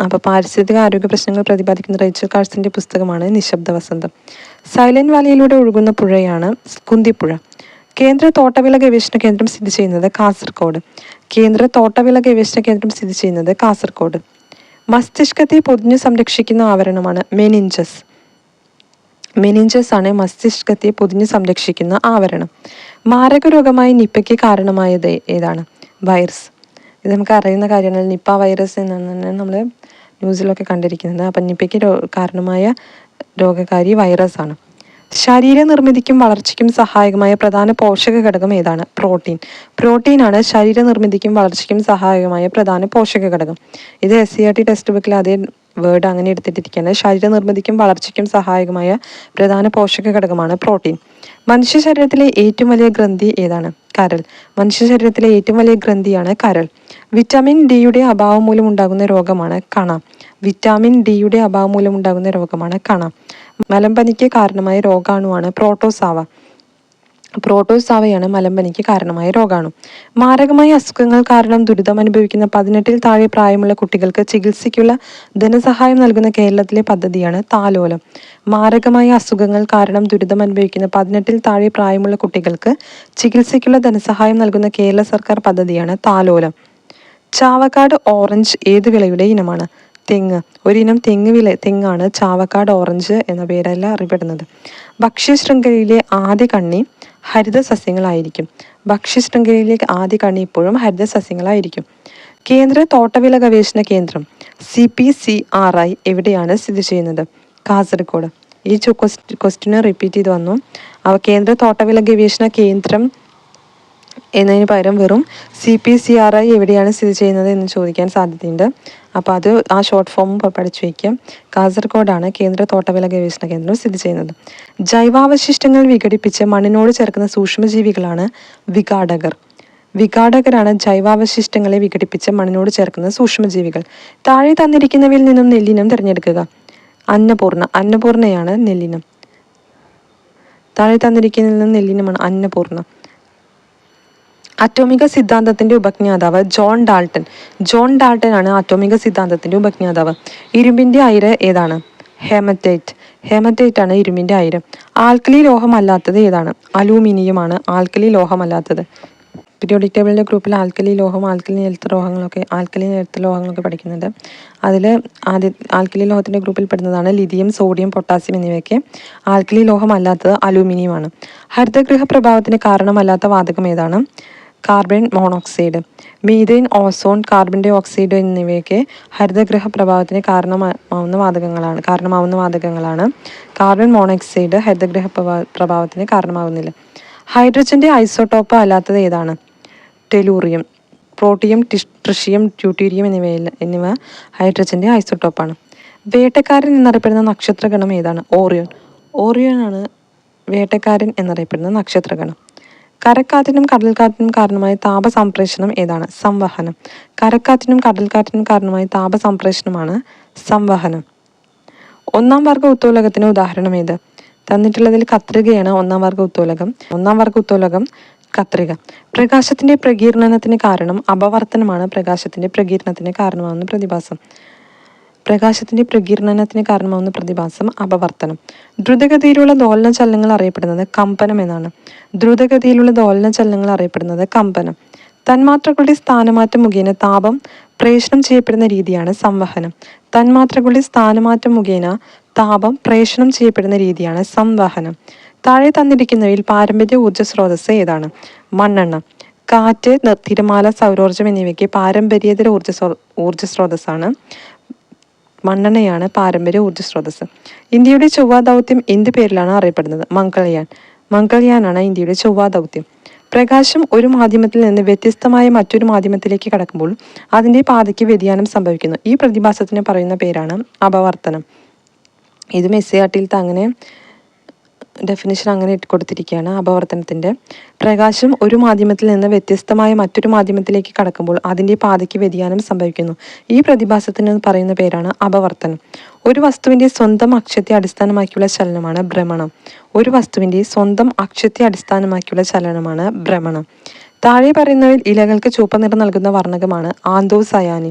അപ്പോൾ പാരിസ്ഥിതിക ആരോഗ്യ പ്രശ്നങ്ങൾ പ്രതിപാദിക്കുന്ന റേച്ചൽ കാഴ്സിന്റെ പുസ്തകമാണ് നിശബ്ദ വസന്തം. സൈലന്റ് വാലിയിലൂടെ ഒഴുകുന്ന പുഴയാണ് കുന്തിപ്പുഴ. കേന്ദ്ര തോട്ടവിള ഗവേഷണ കേന്ദ്രം സ്ഥിതി ചെയ്യുന്നത് കാസർഗോഡ് കേന്ദ്ര തോട്ടവിള ഗവേഷണ കേന്ദ്രം സ്ഥിതി ചെയ്യുന്നത് കാസർഗോഡ് മസ്തിഷ്കത്തെ പൊതിഞ്ഞു സംരക്ഷിക്കുന്ന ആവരണമാണ് മെനിഞ്ചസ്. മെനിഞ്ചസ് ആണ് മസ്തിഷ്കത്തെ പൊതിഞ്ഞു സംരക്ഷിക്കുന്ന ആവരണം. മാരക രോഗമായി നിപ്പയ്ക്ക് കാരണമായത് ഏതാണ്? വൈറസ്. ഇത് നമുക്ക് അറിയുന്ന കാര്യമാണ്. നിപ്പ വൈറസ് എന്നാണ് നമ്മൾ ന്യൂസിലൊക്കെ കണ്ടിരിക്കുന്നത്. ആ രോ കാരണമായ രോഗകാരി വൈറസാണ്. ശരീര നിർമ്മിതിക്കും വളർച്ചയ്ക്കും സഹായകമായ പ്രധാന പോഷക ഘടകം ഏതാണ്? പ്രോട്ടീൻ. പ്രോട്ടീനാണ് ശരീര നിർമ്മിതിക്കും വളർച്ചയ്ക്കും സഹായകമായ പ്രധാന പോഷക ഘടകം. ഇത് S C R T text ബുക്കിൽ അതേ വേർഡ് അങ്ങനെ എടുത്തിട്ടിരിക്കുകയാണ്. ശരീര നിർമ്മിതിക്കും വളർച്ചയ്ക്കും സഹായകമായ പ്രധാന പോഷക ഘടകമാണ് പ്രോട്ടീൻ. മനുഷ്യ ശരീരത്തിലെ ഏറ്റവും വലിയ ഗ്രന്ഥി ഏതാണ്? കരൾ. മനുഷ്യ ശരീരത്തിലെ ഏറ്റവും വലിയ ഗ്രന്ഥിയാണ് കരൾ. വിറ്റാമിൻ ഡിയുടെ അഭാവം മൂലം ഉണ്ടാകുന്ന രോഗമാണ് കണ. വിറ്റാമിൻ ഡിയുടെ അഭാവം മൂലം ഉണ്ടാകുന്ന രോഗമാണ് കണ. മലമ്പനിക്ക് കാരണമായ രോഗാണുവാണ് പ്രോട്ടോസാവ. പ്രോട്ടോസാവയാണ് മലമ്പനിക്ക് കാരണമായ രോഗാണു. മാരകമായ അസുഖങ്ങൾ കാരണം ദുരിതം അനുഭവിക്കുന്ന പതിനെട്ടിൽ താഴെ പ്രായമുള്ള കുട്ടികൾക്ക് ചികിത്സയ്ക്കുള്ള ധനസഹായം നൽകുന്ന കേരളത്തിലെ പദ്ധതിയാണ് താലോലം. മാരകമായ അസുഖങ്ങൾ കാരണം ദുരിതം അനുഭവിക്കുന്ന പതിനെട്ടിൽ താഴെ പ്രായമുള്ള കുട്ടികൾക്ക് ചികിത്സയ്ക്കുള്ള ധനസഹായം നൽകുന്ന കേരള സർക്കാർ പദ്ധതിയാണ് താലോലം. ചാവക്കാട് ഓറഞ്ച് ഏത് വിളയുടെ ഇനമാണ്? തെങ്ങ്. ഒരിനം തെങ്ങ് വില തെങ്ങാണ് ചാവക്കാട് ഓറഞ്ച് എന്ന പേരല്ല അറിയപ്പെടുന്നത്. ഭക്ഷ്യശൃംഖലയിലെ ആദ്യ കണ്ണി ഹരിത സസ്യങ്ങളായിരിക്കും ഭക്ഷ്യശൃംഖലയിലെ ആദ്യ കണ്ണി ഇപ്പോഴും ഹരിത സസ്യങ്ങളായിരിക്കും കേന്ദ്ര തോട്ടവില ഗവേഷണ കേന്ദ്രം C P C R I എവിടെയാണ് സ്ഥിതി ചെയ്യുന്നത്? കാസർഗോഡ്. ഈ ക്വസ്റ്റ്യന് റിപ്പീറ്റ് ചെയ്ത് വന്നു. കേന്ദ്ര തോട്ടവില ഗവേഷണ കേന്ദ്രം എന്നതിന് പകരം വെറും C P C R I എവിടെയാണ് സ്ഥിതി ചെയ്യുന്നത് എന്ന് ചോദിക്കാൻ സാധ്യതയുണ്ട്. അപ്പോൾ അത് ആ ഷോർട്ട് ഫോം പഠിച്ചു വയ്ക്കുക കാസർഗോഡാണ് കേന്ദ്ര തോട്ടവില ഗവേഷണ കേന്ദ്രം സ്ഥിതി ചെയ്യുന്നത്. ജൈവാവശിഷ്ടങ്ങൾ വിഘടിപ്പിച്ച് മണ്ണിനോട് ചേർക്കുന്ന സൂക്ഷ്മജീവികളാണ് വിഘാടകർ. വിഘാടകരാണ് ജൈവാവശിഷ്ടങ്ങളെ വിഘടിപ്പിച്ച് മണ്ണിനോട് ചേർക്കുന്ന സൂക്ഷ്മജീവികൾ. താഴെ തന്നിരിക്കുന്നവയിൽ നിന്നും നെല്ലിനം തിരഞ്ഞെടുക്കുക. അന്നപൂർണ അന്നപൂർണയാണ് നെല്ലിനം. താഴെ തന്നിരിക്കുന്നതിൽ നിന്നും നെല്ലിനമാണ് അന്നപൂർണ. അറ്റോമിക സിദ്ധാന്തത്തിന്റെ ഉപജ്ഞാതാവ് ജോൺ ഡാൾട്ടൺ. ജോൺ ഡാൾട്ടൺ ആണ് അറ്റോമിക സിദ്ധാന്തത്തിന്റെ ഉപജ്ഞാതാവ്. ഇരുമ്പിന്റെ അയിര് ഏതാണ്? ഹെമറ്റൈറ്റ്. ഹെമറ്റൈറ്റ് ആണ് ഇരുമ്പിന്റെ അയിര് ആൽക്കലി ലോഹമല്ലാത്തത് ഏതാണ്? അലൂമിനിയമാണ് ആൽക്കലി ലോഹമല്ലാത്തത്. പീരിയോഡിക് ടേബിളിന്റെ ഗ്രൂപ്പിൽ ആൽക്കലി ലോഹം ആൽക്കലി നിലത്ത ലോഹങ്ങളൊക്കെ ആൽക്കലി നിലത്ത ലോഹങ്ങളൊക്കെ പഠിക്കുന്നുണ്ട്. അതിൽ ആദ്യ ആൽക്കലി ലോഹത്തിന്റെ ഗ്രൂപ്പിൽ പെടുന്നതാണ് ലിഥിയം സോഡിയം പൊട്ടാസ്യം എന്നിവയൊക്കെ. ആൽക്കലി ലോഹം അല്ലാത്തത് അലൂമിനിയമാണ് ഹരിതഗൃഹ പ്രഭാവത്തിന് കാരണമല്ലാത്ത വാതകം ഏതാണ്? Carbon monoxide methane ozone carbon dioxide എന്നിവയൊക്കെ ഹരിതഗൃഹ പ്രഭാവത്തിന് കാരണമാവുന്ന വാതകങ്ങളാണ് കാരണമാവുന്ന വാതകങ്ങളാണ്. കാർബൺ മോണോക്സൈഡ് ഹരിതഗൃഹ പ്രഭാവത്തിന് കാരണമാവുന്നില്ല. ഹൈഡ്രജന്റെ ഐസോടോപ്പ് അല്ലാത്തത് ഏതാണ്? ടെലൂറിയം പ്രോട്ടിയം ട്രിഷിയം ട്യൂട്ടീരിയം എന്നിവയിൽ എന്നിവ ഹൈഡ്രജന്റെ ഐസോട്ടോപ്പാണ് വേട്ടക്കാരൻ എന്നറിയപ്പെടുന്ന നക്ഷത്രഗണം ഏതാണ്? ഓറിയോൺ. ഓറിയോൺ ആണ് വേട്ടക്കാരൻ എന്നറിയപ്പെടുന്ന നക്ഷത്രഗണം. കരക്കാറ്റിനും കടൽക്കാറ്റിനും കാരണമായ താപസംപ്രേഷണം ഏതാണ്? സംവഹനം. കരക്കാറ്റിനും കടൽക്കാറ്റിനും കാരണമായ താപസംപ്രേഷണമാണ് സംവഹനം. ഒന്നാം വർഗ ഉത്തോലകത്തിന് ഉദാഹരണം ഏത്? തന്നിട്ടുള്ളതിൽ കത്രികയാണ് ഒന്നാം വർഗ ഉത്തോലകം. ഒന്നാം വർഗ ഉത്തോലകം കത്രിക. പ്രകാശത്തിന്റെ പ്രകീർണനത്തിന് കാരണം അപവർത്തനമാണ് പ്രകാശത്തിന്റെ പ്രകീർണത്തിന് കാരണമാകുന്ന പ്രതിഭാസം. പ്രകാശത്തിന്റെ പ്രകീർണനത്തിന് കാരണമാകുന്ന പ്രതിഭാസം അപവർത്തനം. ദ്രുതഗതിയിലുള്ള ദോലന ചലനങ്ങൾ അറിയപ്പെടുന്നത് കമ്പനം എന്നാണ്. ദ്രുതഗതിയിലുള്ള ദോലന ചലനങ്ങൾ അറിയപ്പെടുന്നത് കമ്പനം. തന്മാത്രകളുടെ സ്ഥാനമാറ്റം മുഖേന താപം പ്രേഷണം ചെയ്യപ്പെടുന്ന രീതിയാണ് സംവഹനം. തന്മാത്രകളുടെ സ്ഥാനമാറ്റം മുഖേന താപം പ്രേഷണം ചെയ്യപ്പെടുന്ന രീതിയാണ് സംവഹനം. താഴെ തന്നിരിക്കുന്നവയിൽ പാരമ്പര്യ ഊർജ സ്രോതസ് ഏതാണ്? മണ്ണെണ്ണ. കാറ്റ് തിരമാല സൗരോർജം എന്നിവയ്ക്ക് പാരമ്പര്യേതര ഊർജ ഊർജ സ്രോതസ്സാണ്. മണ്ണെണ്ണയാണ് പാരമ്പര്യ ഊർജ സ്രോതസ് ഇന്ത്യയുടെ ചൊവ്വാ ദൗത്യം എന്ത് പേരിലാണ് അറിയപ്പെടുന്നത്? മംഗൾയാൻ. മംഗൾയാനാണ് ഇന്ത്യയുടെ ചൊവ്വാ ദൗത്യം. പ്രകാശം ഒരു മാധ്യമത്തിൽ നിന്ന് വ്യത്യസ്തമായ മറ്റൊരു മാധ്യമത്തിലേക്ക് കടക്കുമ്പോൾ അതിന്റെ പാതയ്ക്ക് വ്യതിയാനം സംഭവിക്കുന്നു. ഈ പ്രതിഭാസത്തിന് പറയുന്ന പേരാണ് അപവർത്തനം. ഇത് മെസ്സിയാട്ടിൽ അങ്ങനെ ഡെഫിനിഷൻ അങ്ങനെ കൊടുത്തിരിക്കുകയാണ് അപവർത്തനത്തിന്റെ പ്രകാശം ഒരു മാധ്യമത്തിൽ നിന്ന് വ്യത്യസ്തമായ മറ്റൊരു മാധ്യമത്തിലേക്ക് കടക്കുമ്പോൾ അതിന്റെ പാതയ്ക്ക് വ്യതിയാനം സംഭവിക്കുന്നു. ഈ പ്രതിഭാസത്തിന് പറയുന്ന പേരാണ് അപവർത്തനം ഒരു വസ്തുവിന്റെ സ്വന്തം അക്ഷത്തെ അടിസ്ഥാനമാക്കിയുള്ള ചലനമാണ് ഭ്രമണം. ഒരു വസ്തുവിന്റെ സ്വന്തം അക്ഷത്തെ അടിസ്ഥാനമാക്കിയുള്ള ചലനമാണ് ഭ്രമണം. താഴെ പറയുന്നവയിൽ ഇലകൾക്ക് ചുവപ്പ് നിറം നൽകുന്ന വർണകമാണ് ആന്തോസയാനി.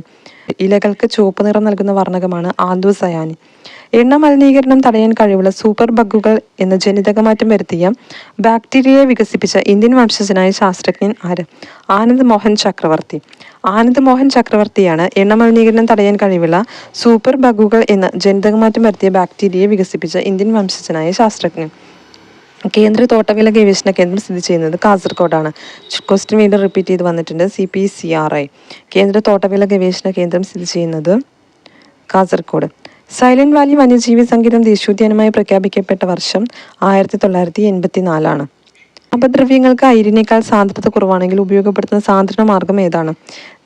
ഇലകൾക്ക് ചുവപ്പ് നിറം നൽകുന്ന വർണകമാണ് ആന്തോസയാനി. എണ്ണ മലിനീകരണം തടയാൻ കഴിവുള്ള സൂപ്പർ ബഗുകൾ എന്ന ജനിതകമാറ്റം വരുത്തിയ ബാക്ടീരിയയെ വികസിപ്പിച്ച ഇന്ത്യൻ വംശജനായ ശാസ്ത്രജ്ഞൻ ആര്? ആനന്ദ് മോഹൻ ചക്രവർത്തി. ആനന്ദ് മോഹൻ ചക്രവർത്തിയാണ് എണ്ണ മലിനീകരണം തടയാൻ കഴിവുള്ള സൂപ്പർ ബഗുകൾ എന്ന ജനിതകമാറ്റം വരുത്തിയ ബാക്ടീരിയയെ വികസിപ്പിച്ച ഇന്ത്യൻ വംശജനായ ശാസ്ത്രജ്ഞൻ. കേന്ദ്ര തോട്ടവില ഗവേഷണ കേന്ദ്രം സ്ഥിതി ചെയ്യുന്നത് കാസർഗോഡാണ്. ക്വസ്റ്റ്യൻ വീണ്ടും റിപ്പീറ്റ് ചെയ്ത് വന്നിട്ടുണ്ട്. C P C R I കേന്ദ്ര തോട്ടവില ഗവേഷണ കേന്ദ്രം സ്ഥിതി ചെയ്യുന്നത് കാസർഗോഡ്. സൈലന്റ് വാലി വന്യജീവി സങ്കേതം ദേശീയോദ്യാനമായി പ്രഖ്യാപിക്കപ്പെട്ട വർഷം ആയിരത്തി തൊള്ളായിരത്തി എൺപത്തി നാലാണ് അപദ്രവ്യങ്ങൾക്ക് അയിരിനേക്കാൾ സാന്ദ്രത കുറവാണെങ്കിൽ ഉപയോഗപ്പെടുത്തുന്ന സാന്ദ്രണ മാർഗം ഏതാണ്?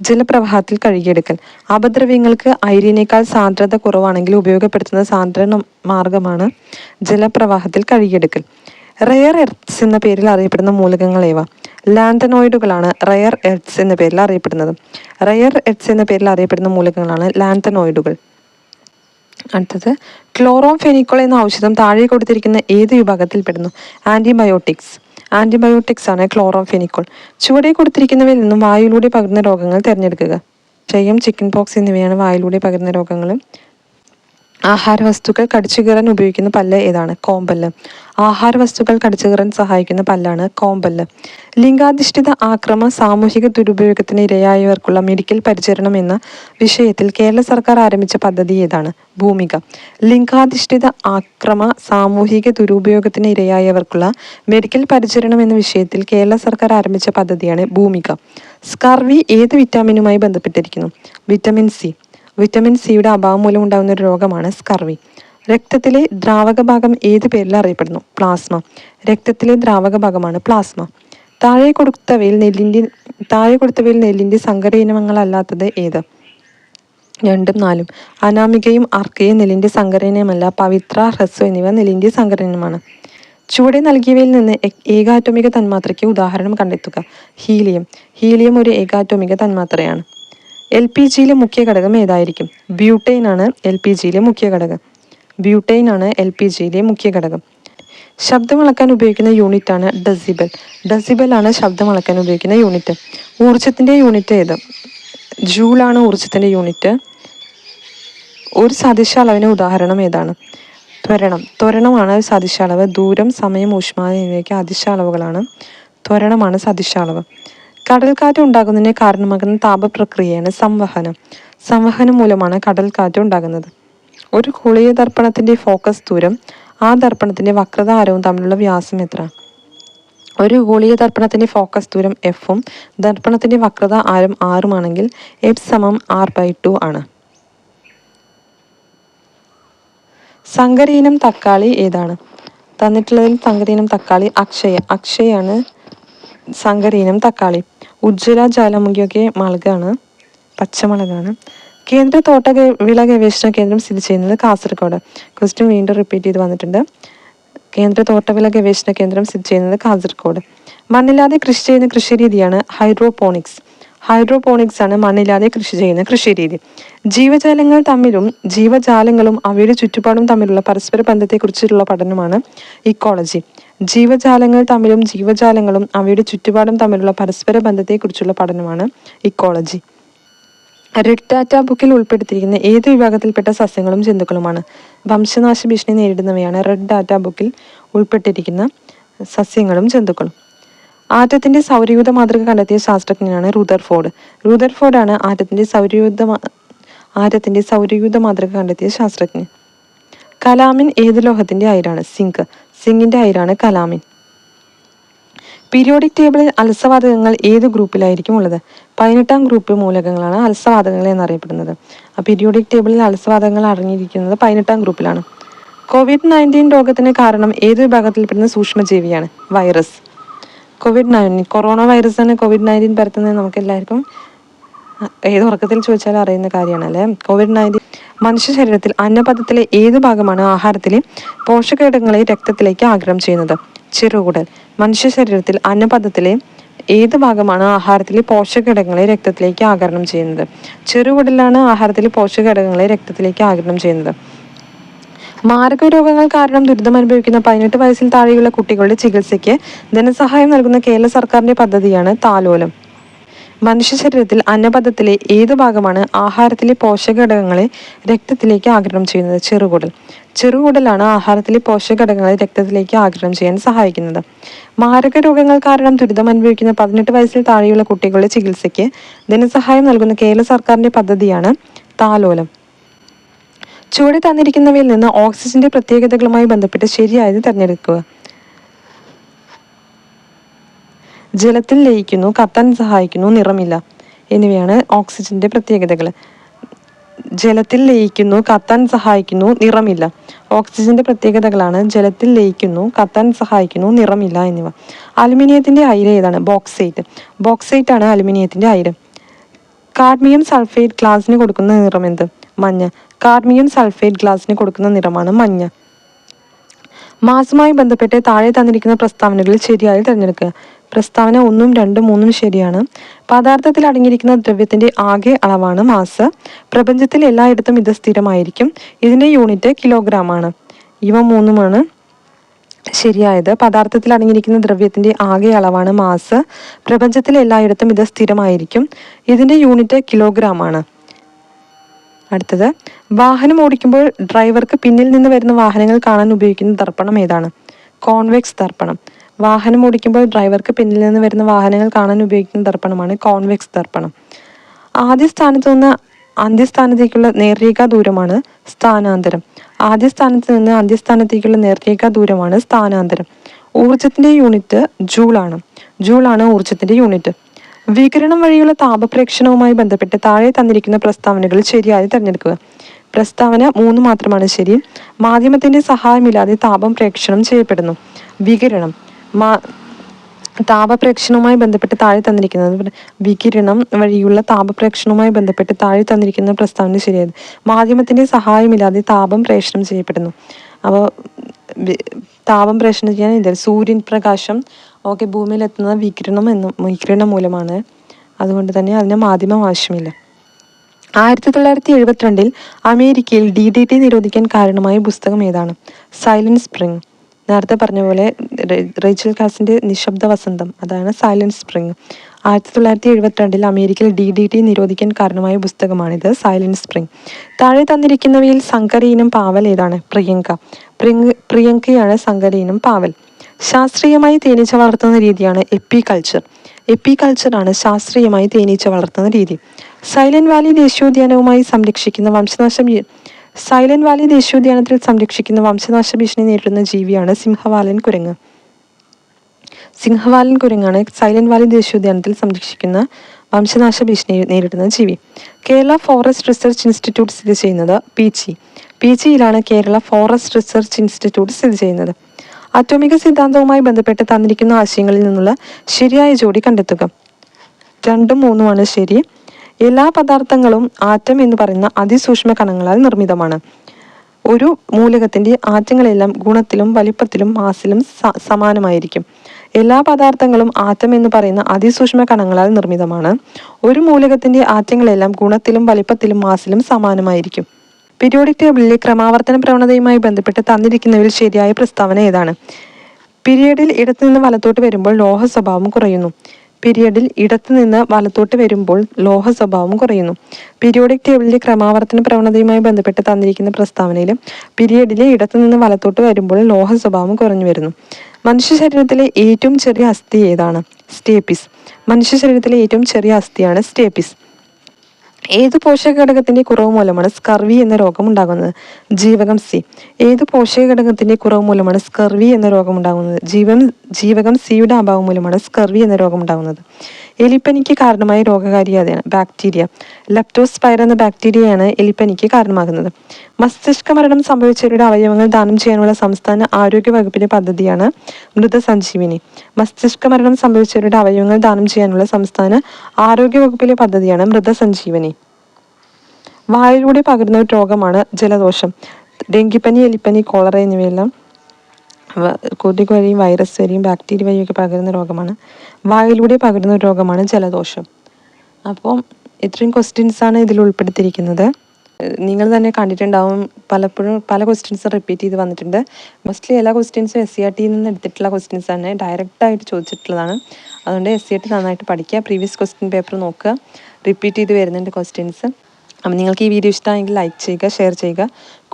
ജലപ്രവാഹത്തിൽ കഴുകിയെടുക്കൽ. അപദ്രവ്യങ്ങൾക്ക് അയിരിനേക്കാൾ സാന്ദ്രത കുറവാണെങ്കിൽ ഉപയോഗപ്പെടുത്തുന്ന സാന്ദ്രണ മാർഗമാണ് ജലപ്രവാഹത്തിൽ കഴുകിയെടുക്കൽ. റയർ എർത്ത്സ് എന്ന പേരിൽ അറിയപ്പെടുന്ന മൂലകങ്ങൾ ഏവ? ലാന്തനോയിഡുകളാണ് റയർ എർത്ത്സ് എന്ന പേരിൽ അറിയപ്പെടുന്നത്. റയർ എർത്ത്സ് എന്ന പേരിൽ അറിയപ്പെടുന്ന മൂലകങ്ങളാണ് ലാന്തനോയിഡുകൾ അടുത്തത് ക്ലോറോം ഫെനിക്കോൾ എന്ന ഔഷധം താഴെ കൊടുത്തിരിക്കുന്ന ഏത് വിഭാഗത്തിൽ പെടുന്നു? ആന്റിബയോട്ടിക്സ്. ആന്റിബയോട്ടിക്സ് ആണ് ക്ലോറോം ഫെനിക്കോൾ. ചുവടെ കൊടുത്തിരിക്കുന്നവയിൽ നിന്നും വായുവിലൂടെ പകരുന്ന രോഗങ്ങൾ തിരഞ്ഞെടുക്കുക. ക്ഷയം ചിക്കൻ പോക്സ് എന്നിവയാണ് വായിലൂടെ പകരുന്ന രോഗങ്ങൾ ആഹാര വസ്തുക്കൾ കടിച്ചു കീറാൻ ഉപയോഗിക്കുന്ന പല്ല് ഏതാണ്? കോമ്പല്ല്. ആഹാര വസ്തുക്കൾ കടിച്ചു കീറാൻ സഹായിക്കുന്ന പല്ലാണ് കോമ്പല്ല്. ലിംഗാധിഷ്ഠിത ആക്രമ സാമൂഹിക ദുരുപയോഗത്തിന് ഇരയായവർക്കുള്ള മെഡിക്കൽ പരിചരണം എന്ന വിഷയത്തിൽ കേരള സർക്കാർ ആരംഭിച്ച പദ്ധതി ഏതാണ്? ഭൂമിക. ലിംഗാധിഷ്ഠിത ആക്രമ സാമൂഹിക ദുരുപയോഗത്തിന് ഇരയായവർക്കുള്ള മെഡിക്കൽ പരിചരണം എന്ന വിഷയത്തിൽ കേരള സർക്കാർ ആരംഭിച്ച പദ്ധതിയാണ് ഭൂമിക. സ്കർവി ഏത് വിറ്റാമിനുമായി ബന്ധപ്പെട്ടിരിക്കുന്നു? Vitamin C. വിറ്റമിൻ സിയുടെ അഭാവം മൂലം ഉണ്ടാകുന്ന ഒരു രോഗമാണ് സ്കർവി. രക്തത്തിലെ ദ്രാവക ഭാഗം ഏത് പേരിൽ അറിയപ്പെടുന്നു? പ്ലാസ്മ. രക്തത്തിലെ ദ്രാവക ഭാഗമാണ് പ്ലാസ്മ. താഴെ കൊടുത്തവയിൽ നെല്ലിന്റെ താഴെ കൊടുത്തവയിൽ നെല്ലിന്റെ സങ്കര ഇനങ്ങളല്ലാത്തത് ഏത്? രണ്ടും നാലും. അനാമികയും അർക്കയും നെല്ലിന്റെ സങ്കരയിനമല്ല പവിത്ര ഹ്രസ്വ എന്നിവ നെല്ലിന്റെ സങ്കരയിനമാണ്. ചുവടെ നൽകിയവയിൽ നിന്ന് ഏകാറ്റോമിക തന്മാത്രയ്ക്ക് ഉദാഹരണം കണ്ടെത്തുക. ഹീലിയം. ഹീലിയം ഒരു ഏകാറ്റോമിക തന്മാത്രയാണ്. എൽ പി ജിയിലെ മുഖ്യ ഘടകം ഏതായിരിക്കും? ബ്യൂട്ടൈൻ ആണ് എൽ പി ജിയിലെ മുഖ്യ ഘടകം. ബ്യൂട്ടൈൻ ആണ് എൽ പി ജിയിലെ മുഖ്യ ഘടകം. ശബ്ദം അളക്കാൻ ഉപയോഗിക്കുന്ന യൂണിറ്റ് ആണ് ഡെസിബൽ. ഡെസിബൽ ആണ് ശബ്ദം അളക്കാൻ ഉപയോഗിക്കുന്ന യൂണിറ്റ്. ഊർജത്തിന്റെ യൂണിറ്റ് ഏത്? ആണ് ഊർജത്തിന്റെ യൂണിറ്റ്. ഒരു സദിശ അളവിന് ഉദാഹരണം ഏതാണ്? ത്വരണം. ത്വരണമാണ് സദിശ അളവ്. ദൂരം സമയം ഊഷ്മാവ് എന്നിവയ്ക്ക് അതിശ അളവുകളാണ്. ത്വരണമാണ് സദിശ അളവ്. കടൽക്കാറ്റ് ഉണ്ടാകുന്നതിന് കാരണമാകുന്ന താപപ്രക്രിയയാണ് സംവഹനം. സംവഹനം മൂലമാണ് കടൽക്കാറ്റ് ഉണ്ടാകുന്നത്. ഒരു കുളിയ ദർപ്പണത്തിന്റെ ഫോക്കസ് ദൂരം ആ ദർപ്പണത്തിന്റെ വക്രത ആരവും തമ്മിലുള്ള വ്യാസം എത്ര? ഒരു ഗോളീയ ദർപ്പണത്തിന്റെ ഫോക്കസ് ദൂരം എഫും ദർപ്പണത്തിന്റെ വക്രത ആരം ആറുമാണെങ്കിൽ എഫ് സമം ആർ ബൈ ടു ആണ്. സങ്കരീനം തക്കാളി ഏതാണ്? തന്നിട്ടുള്ളതിൽ സങ്കരീനം തക്കാളി അക്ഷയ. അക്ഷയാണ് സങ്കരീനം തക്കാളി. ഉജ്ജ്വല ജ്വാലാമുഖിയൊക്കെ മുളകാണ് പച്ചമുളകാണ് കേന്ദ്ര തോട്ട വിള ഗവേഷണ കേന്ദ്രം സ്ഥിതി ചെയ്യുന്നത് കാസർഗോഡ്. ക്വസ്റ്റ്യൻ വീണ്ടും റിപ്പീറ്റ് ചെയ്ത് വന്നിട്ടുണ്ട്. കേന്ദ്ര തോട്ടവിള ഗവേഷണ കേന്ദ്രം സ്ഥിതി ചെയ്യുന്നത് കാസർഗോഡ്. മണ്ണില്ലാതെ കൃഷി ചെയ്യുന്ന കൃഷി രീതിയാണ് ഹൈഡ്രോപോണിക്സ്. ഹൈഡ്രോപോണിക്സ് ആണ് മണ്ണില്ലാതെ കൃഷി ചെയ്യുന്ന കൃഷി രീതി ജീവജാലങ്ങൾ തമ്മിലും ജീവജാലങ്ങളും അവയുടെ ചുറ്റുപാടും തമ്മിലുള്ള പരസ്പര ബന്ധത്തെക്കുറിച്ചുള്ള പഠനമാണ് ഇക്കോളജി. ജീവജാലങ്ങൾ തമ്മിലും ജീവജാലങ്ങളും അവയുടെ ചുറ്റുപാടും തമ്മിലുള്ള പരസ്പര ബന്ധത്തെക്കുറിച്ചുള്ള പഠനമാണ് ഇക്കോളജി. റെഡ് ഡാറ്റ ബുക്കിൽ ഉൾപ്പെടുത്തിയിരിക്കുന്ന ഏത് വിഭാഗത്തിൽപ്പെട്ട സസ്യങ്ങളും ജന്തുക്കളുമാണ്? വംശനാശ ഭീഷണി നേരിടുന്നവയാണ് റെഡ് ഡാറ്റ ബുക്കിൽ ഉൾപ്പെട്ടിരിക്കുന്ന സസ്യങ്ങളും ജന്തുക്കളും. ആറ്റത്തിന്റെ സൗരയൂഥ മാതൃക കണ്ടെത്തിയ ശാസ്ത്രജ്ഞനാണ് റൂദർഫോർഡ് റൂദർഫോർഡാണ് ആറ്റത്തിന്റെ സൗരയൂഥ മാ- ആറ്റത്തിന്റെ സൗരയൂഥ മാതൃക കണ്ടെത്തിയ ശാസ്ത്രജ്ഞൻ. കലാമിൻ ഏത് ലോഹത്തിന്റെ അയിരാണ്? സിങ്ക്. സിങ്കിന്റെ അയിരാണ് കലാമിൻ. പീരിയോഡിക് ടേബിളിൽ അലസവാതകങ്ങൾ ഏത് ഗ്രൂപ്പിലായിരിക്കും ഉള്ളത്? പതിനെട്ടാം ഗ്രൂപ്പ് മൂലകങ്ങളാണ് അലസവാതകങ്ങൾ എന്നറിയപ്പെടുന്നത്. പീരിയോഡിക് ടേബിളിൽ അലസവാതകങ്ങൾ അടങ്ങിയിരിക്കുന്നത് പതിനെട്ടാം ഗ്രൂപ്പിലാണ്. കോവിഡ് നയന്റീൻ രോഗത്തിന് കാരണം ഏത് വിഭാഗത്തിൽപ്പെടുന്ന സൂക്ഷ്മജീവിയാണ്? Virus. Covid nineteen corona virus തന്നെ കോവിഡ് നയന്റീൻ പരത്തുന്നത് നമുക്ക് എല്ലാവർക്കും ഏത് ഉറക്കത്തിൽ ചോദിച്ചാലും അറിയുന്ന കാര്യമാണല്ലേ? കോവിഡ് നയന്റീൻ മനുഷ്യ ശരീരത്തിൽ അന്നപഥത്തിലെ ഏത് ഭാഗമാണ് ആഹാരത്തിലെ പോഷകഘടകങ്ങളെ രക്തത്തിലേക്ക് ആഗ്രഹം ചെയ്യുന്നത്? ചെറുകുടൽ. മനുഷ്യ ശരീരത്തിൽ അന്നപഥത്തിലെ ഏത് ഭാഗമാണ് ആഹാരത്തിലെ പോഷകഘടകങ്ങളെ രക്തത്തിലേക്ക് ആകരണം ചെയ്യുന്നത്? ചെറുകുടലാണ് ആഹാരത്തിലെ പോഷകഘടകങ്ങളെ രക്തത്തിലേക്ക് ആകരണം ചെയ്യുന്നത്. മാരക രോഗങ്ങൾ കാരണം ദുരിതം അനുഭവിക്കുന്ന പതിനെട്ട് വയസ്സിൽ താഴെയുള്ള കുട്ടികളുടെ ചികിത്സയ്ക്ക് ധനസഹായം നൽകുന്ന കേരള സർക്കാരിന്റെ പദ്ധതിയാണ് താലോലം. മനുഷ്യ ശരീരത്തിൽ അന്നപഥത്തിലെ ഏത് ഭാഗമാണ് ആഹാരത്തിലെ പോഷകഘടകങ്ങളെ രക്തത്തിലേക്ക് ആഗിരണം ചെയ്യുന്നത്? ചെറുകുടൽ. ചെറുകുടലാണ് ആഹാരത്തിലെ പോഷകഘടകങ്ങളെ രക്തത്തിലേക്ക് ആഗിരണം ചെയ്യാൻ സഹായിക്കുന്നത്. മാരക രോഗങ്ങൾ കാരണം ദുരിതം അനുഭവിക്കുന്ന പതിനെട്ട് വയസ്സിൽ താഴെയുള്ള കുട്ടികളുടെ ചികിത്സയ്ക്ക് ധനസഹായം നൽകുന്ന കേരള സർക്കാരിന്റെ പദ്ധതിയാണ് താലോലം. ചുവടെ തന്നിരിക്കുന്നവയിൽ നിന്ന് ഓക്സിജന്റെ പ്രത്യേകതകളുമായി ബന്ധപ്പെട്ട് ശരിയായത് തിരഞ്ഞെടുക്കുക. ജലത്തിൽ ലയിക്കുന്നു കത്താൻ സഹായിക്കുന്നു നിറമില്ല എന്നിവയാണ് ഓക്സിജന്റെ പ്രത്യേകതകൾ ജലത്തിൽ ലയിക്കുന്നു കത്താൻ സഹായിക്കുന്നു നിറമില്ല. ഓക്സിജന്റെ പ്രത്യേകതകളാണ് ജലത്തിൽ ലയിക്കുന്നു കത്താൻ സഹായിക്കുന്നു നിറമില്ല എന്നിവ. അലുമിനിയത്തിന്റെ അയിര് ഏതാണ്? ബോക്സൈറ്റ്. ബോക്സൈറ്റ് ആണ് അലുമിനിയത്തിന്റെ അയിര്. കാഡ്മിയം സൾഫേറ്റ് ഗ്ലാസിന് കൊടുക്കുന്ന നിറം എന്ത്? മഞ്ഞ. കാർമിയൻ സൾഫേറ്റ് ഗ്ലാസിന് കൊടുക്കുന്ന നിറമാണ് മഞ്ഞ. മാസമായി ബന്ധപ്പെട്ട് താഴെ തന്നിരിക്കുന്ന പ്രസ്താവനകളിൽ ശരിയായി തിരഞ്ഞെടുക്കുക. പ്രസ്താവന ഒന്നും രണ്ടും മൂന്നും ശരിയാണ്. പദാർത്ഥത്തിൽ അടങ്ങിയിരിക്കുന്ന ദ്രവ്യത്തിന്റെ ആകെ അളവാണ് മാസ്. പ്രപഞ്ചത്തിൽ എല്ലായിടത്തും ഇത് സ്ഥിരമായിരിക്കും. ഇതിന്റെ യൂണിറ്റ് കിലോഗ്രാം ആണ് ഇവ മൂന്നുമാണ് ശരിയായത്. പദാർത്ഥത്തിൽ അടങ്ങിയിരിക്കുന്ന ദ്രവ്യത്തിന്റെ ആകെ അളവാണ് മാസ്. പ്രപഞ്ചത്തിൽ എല്ലായിടത്തും ഇത് സ്ഥിരമായിരിക്കും. ഇതിന്റെ യൂണിറ്റ് കിലോഗ്രാം ആണ് അടുത്തത്. വാഹനം ഓടിക്കുമ്പോൾ ഡ്രൈവർക്ക് പിന്നിൽ നിന്ന് വരുന്ന വാഹനങ്ങൾ കാണാൻ ഉപയോഗിക്കുന്ന ദർപ്പണം ഏതാണ്? കോൺവെക്സ് ദർപ്പണം. വാഹനം ഓടിക്കുമ്പോൾ ഡ്രൈവർക്ക് പിന്നിൽ നിന്ന് വരുന്ന വാഹനങ്ങൾ കാണാൻ ഉപയോഗിക്കുന്ന ദർപ്പണമാണ് കോൺവെക്സ് ദർപ്പണം. ആദ്യ സ്ഥാനത്ത് നിന്ന് അന്ത്യസ്ഥാനത്തേക്കുള്ള നേർരേഖാ ദൂരമാണ് സ്ഥാനാന്തരം. ആദ്യ സ്ഥാനത്ത് നിന്ന് അന്ത്യസ്ഥാനത്തേക്കുള്ള നേർരേഖാ ദൂരമാണ് സ്ഥാനാന്തരം. ഊർജത്തിന്റെ യൂണിറ്റ് ജൂൾ ആണ്. ജൂൾ ആണ് ഊർജത്തിന്റെ യൂണിറ്റ്. വികിരണം വഴിയുള്ള താപപ്രേക്ഷണവുമായി ബന്ധപ്പെട്ട് താഴെ തന്നിരിക്കുന്ന പ്രസ്താവനകൾ ശരിയായി തിരഞ്ഞെടുക്കുക. പ്രസ്താവന മൂന്ന് മാത്രമാണ് ശരി. മാധ്യമത്തിന്റെ സഹായമില്ലാതെ താപം പ്രേക്ഷണം ചെയ്യപ്പെടുന്നു. വികിരണം. മാ താപപ്രേക്ഷണവുമായി ബന്ധപ്പെട്ട് താഴെ തന്നിരിക്കുന്നത് വികിരണം വഴിയുള്ള താപപ്രേക്ഷണവുമായി ബന്ധപ്പെട്ട് താഴെ തന്നിരിക്കുന്ന പ്രസ്താവന ശരിയായത്. മാധ്യമത്തിന്റെ സഹായമില്ലാതെ താപം പ്രേക്ഷണം ചെയ്യപ്പെടുന്നു. അപ്പോൾ താപം പ്രേഷണം ചെയ്യാൻ സൂര്യൻ പ്രകാശം ഓക്കെ ഭൂമിയിലെത്തുന്നത് വികിരണം എന്നും വികിരണം മൂലമാണ്. അതുകൊണ്ട് തന്നെ അതിന് മാധ്യമം ആവശ്യമില്ല. ആയിരത്തി തൊള്ളായിരത്തി എഴുപത്തിരണ്ടിൽ അമേരിക്കയിൽ ഡി ഡി ടി നിരോധിക്കാൻ കാരണമായ പുസ്തകം ഏതാണ്? Silent Spring. നേരത്തെ പറഞ്ഞ പോലെ റേച്ചൽ കാസിന്റെ നിശബ്ദ വസന്തം അതാണ് സൈലന്റ് സ്പ്രിംഗ്. ആയിരത്തി തൊള്ളായിരത്തി എഴുപത്തിരണ്ടിൽ അമേരിക്കയിൽ ഡി ഡി ടി നിരോധിക്കാൻ കാരണമായ പുസ്തകമാണിത് സൈലന്റ് സ്പ്രിംഗ്. താഴെ തന്നിരിക്കുന്നവയിൽ സങ്കരയിനം പാവൽ ഏതാണ്? പ്രിയങ്ക പ്രിയങ്കയാണ് സങ്കരയിനം പാവൽ. ശാസ്ത്രീയമായി തേനീച്ച വളർത്തുന്ന രീതിയാണ് എപ്പി കൾച്ചർ എപ്പി കൾച്ചറാണ് ശാസ്ത്രീയമായി തേനീച്ച വളർത്തുന്ന രീതി. സൈലന്റ് വാലി ദേശീയോദ്യാനവുമായി സംരക്ഷിക്കുന്ന വംശനാശ സൈലന്റ് വാലി ദേശീയോദ്യാനത്തിൽ സംരക്ഷിക്കുന്ന വംശനാശ ഭീഷണി നേരിടുന്ന ജീവിയാണ് സിംഹവാലൻ കുരങ്ങ്. സിംഹവാലൻ കുരങ്ങാണ് സൈലന്റ് വാലി ദേശീയോദ്യാനത്തിൽ സംരക്ഷിക്കുന്ന വംശനാശ ഭീഷണി നേരിടുന്ന ജീവി. കേരള ഫോറസ്റ്റ് റിസർച്ച് ഇൻസ്റ്റിറ്റ്യൂട്ട് സ്ഥിതി ചെയ്യുന്നത് പീച്ചി. പീച്ചിയിലാണ് കേരള ഫോറസ്റ്റ് റിസർച്ച് ഇൻസ്റ്റിറ്റ്യൂട്ട് സ്ഥിതി ചെയ്യുന്നത്. അറ്റോമിക സിദ്ധാന്തവുമായി ബന്ധപ്പെട്ട് തന്നിരിക്കുന്ന ആശയങ്ങളിൽ നിന്നുള്ള ശരിയായ ജോഡി കണ്ടെത്തുക. രണ്ടും മൂന്നുമാണ് ശരി. എല്ലാ പദാർത്ഥങ്ങളും ആറ്റം എന്ന് പറയുന്ന അതിസൂക്ഷ്മ കണങ്ങളാൽ നിർമ്മിതമാണ്. ഒരു മൂലകത്തിന്റെ ആറ്റങ്ങളെല്ലാം ഗുണത്തിലും വലിപ്പത്തിലും മാസിലും സമാനമായിരിക്കും. എല്ലാ പദാർത്ഥങ്ങളും ആറ്റം എന്ന് പറയുന്ന അതിസൂക്ഷ്മ കണങ്ങളാൽ നിർമ്മിതമാണ്. ഒരു മൂലകത്തിന്റെ ആറ്റങ്ങളെല്ലാം ഗുണത്തിലും വലിപ്പത്തിലും മാസിലും സമാനമായിരിക്കും. പീരിയോഡിക് ടേബിളിലെ ക്രമാവർത്തന പ്രവണതയുമായി ബന്ധപ്പെട്ട് തന്നിരിക്കുന്നതിൽ ശരിയായ പ്രസ്താവന ഏതാണ്? പീരിയഡിൽ ഇടത്തുനിന്ന് വലത്തോട്ട് വരുമ്പോൾ ലോഹ സ്വഭാവം കുറയുന്നു. പീരിയഡിൽ ഇടത്തുനിന്ന് വലത്തോട്ട് വരുമ്പോൾ ലോഹ സ്വഭാവം കുറയുന്നു. പീരിയോഡിക് ടേബിളിലെ ക്രമാവർത്തന പ്രവണതയുമായി ബന്ധപ്പെട്ട് തന്നിരിക്കുന്ന പ്രസ്താവനയിൽ പീരിയഡിലെ ഇടത്തുനിന്ന് വലത്തോട്ട് വരുമ്പോൾ ലോഹ സ്വഭാവം കുറഞ്ഞു വരുന്നു. മനുഷ്യ ശരീരത്തിലെ ഏറ്റവും ചെറിയ അസ്ഥി ഏതാണ്? സ്റ്റേപ്പിസ് മനുഷ്യ ശരീരത്തിലെ ഏറ്റവും ചെറിയ അസ്ഥിയാണ് സ്റ്റേപ്പിസ് ഏത് പോഷക ഘടകത്തിന്റെ കുറവ് മൂലമാണ് സ്കർവി എന്ന രോഗം ഉണ്ടാകുന്നത് ജീവകം സി ഏത് പോഷക ഘടകത്തിന്റെ കുറവ് മൂലമാണ് സ്കർവി എന്ന രോഗം ഉണ്ടാകുന്നത് ജീവൻ ജീവകം സിയുടെ അഭാവം മൂലമാണ് സ്കർവി എന്ന രോഗം ഉണ്ടാകുന്നത് എലിപ്പനിക്ക് കാരണമായ രോഗകാരി അതാണ് ബാക്ടീരിയ ലെപ്റ്റോസ്പൈർ എന്ന ബാക്ടീരിയയാണ് എലിപ്പനിക്ക് കാരണമാകുന്നത്. മസ്തിഷ്ക മരണം സംഭവിച്ചവരുടെ അവയവങ്ങൾ ദാനം ചെയ്യാനുള്ള സംസ്ഥാന ആരോഗ്യ വകുപ്പിന്റെ പദ്ധതിയാണ് മൃതസഞ്ജീവിനി. മസ്തിഷ്ക മരണം സംഭവിച്ചവരുടെ അവയവങ്ങൾ ദാനം ചെയ്യാനുള്ള സംസ്ഥാന ആരോഗ്യ വകുപ്പിലെ പദ്ധതിയാണ് മൃതസഞ്ജീവനി. വായിലൂടെ പകരുന്ന ഒരു രോഗമാണ് ജലദോഷം. ഡെങ്കിപ്പനി എലിപ്പനി കോളറ എന്നിവയെല്ലാം കൊതുക് വഴിയും വൈറസ് വഴിയും ബാക്ടീരിയ വഴിയൊക്കെ പകരുന്ന രോഗമാണ്. വായിലൂടെ പകരുന്ന ഒരു രോഗമാണ് ജലദോഷം. അപ്പോൾ ഇത്രയും ക്വസ്റ്റ്യൻസാണ് ഇതിൽ ഉൾപ്പെടുത്തിയിരിക്കുന്നത്. നിങ്ങൾ തന്നെ കണ്ടിട്ടുണ്ടാവും പലപ്പോഴും പല ക്വസ്റ്റ്യൻസ് റിപ്പീറ്റ് ചെയ്ത് വന്നിട്ടുണ്ട്. മോസ്റ്റ്ലി എല്ലാ ക്വസ്റ്റ്യൻസും എസ് സി ആർ ടിയിൽ നിന്ന് എടുത്തിട്ടുള്ള ക്വസ്റ്റ്യൻസ് തന്നെ ഡയറക്റ്റായിട്ട് ചോദിച്ചിട്ടുള്ളതാണ്. അതുകൊണ്ട് എസ് സി ആർ ടി നന്നായിട്ട് പഠിക്കുക. പ്രീവിയസ് ക്വസ്റ്റ്യൻ പേപ്പർ നോക്കുക. റിപ്പീറ്റ് ചെയ്ത് വരുന്നുണ്ട് ക്വസ്റ്റ്യൻസ് അപ്പം നിങ്ങൾക്ക് ഈ വീഡിയോ ഇഷ്ടമായെങ്കിൽ ലൈക്ക് ചെയ്യുക ഷെയർ ചെയ്യുക.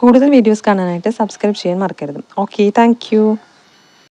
കൂടുതൽ വീഡിയോസ് കാണാനായിട്ട് സബ്സ്ക്രൈബ് ചെയ്യാൻ മറക്കരുത്. Okay thank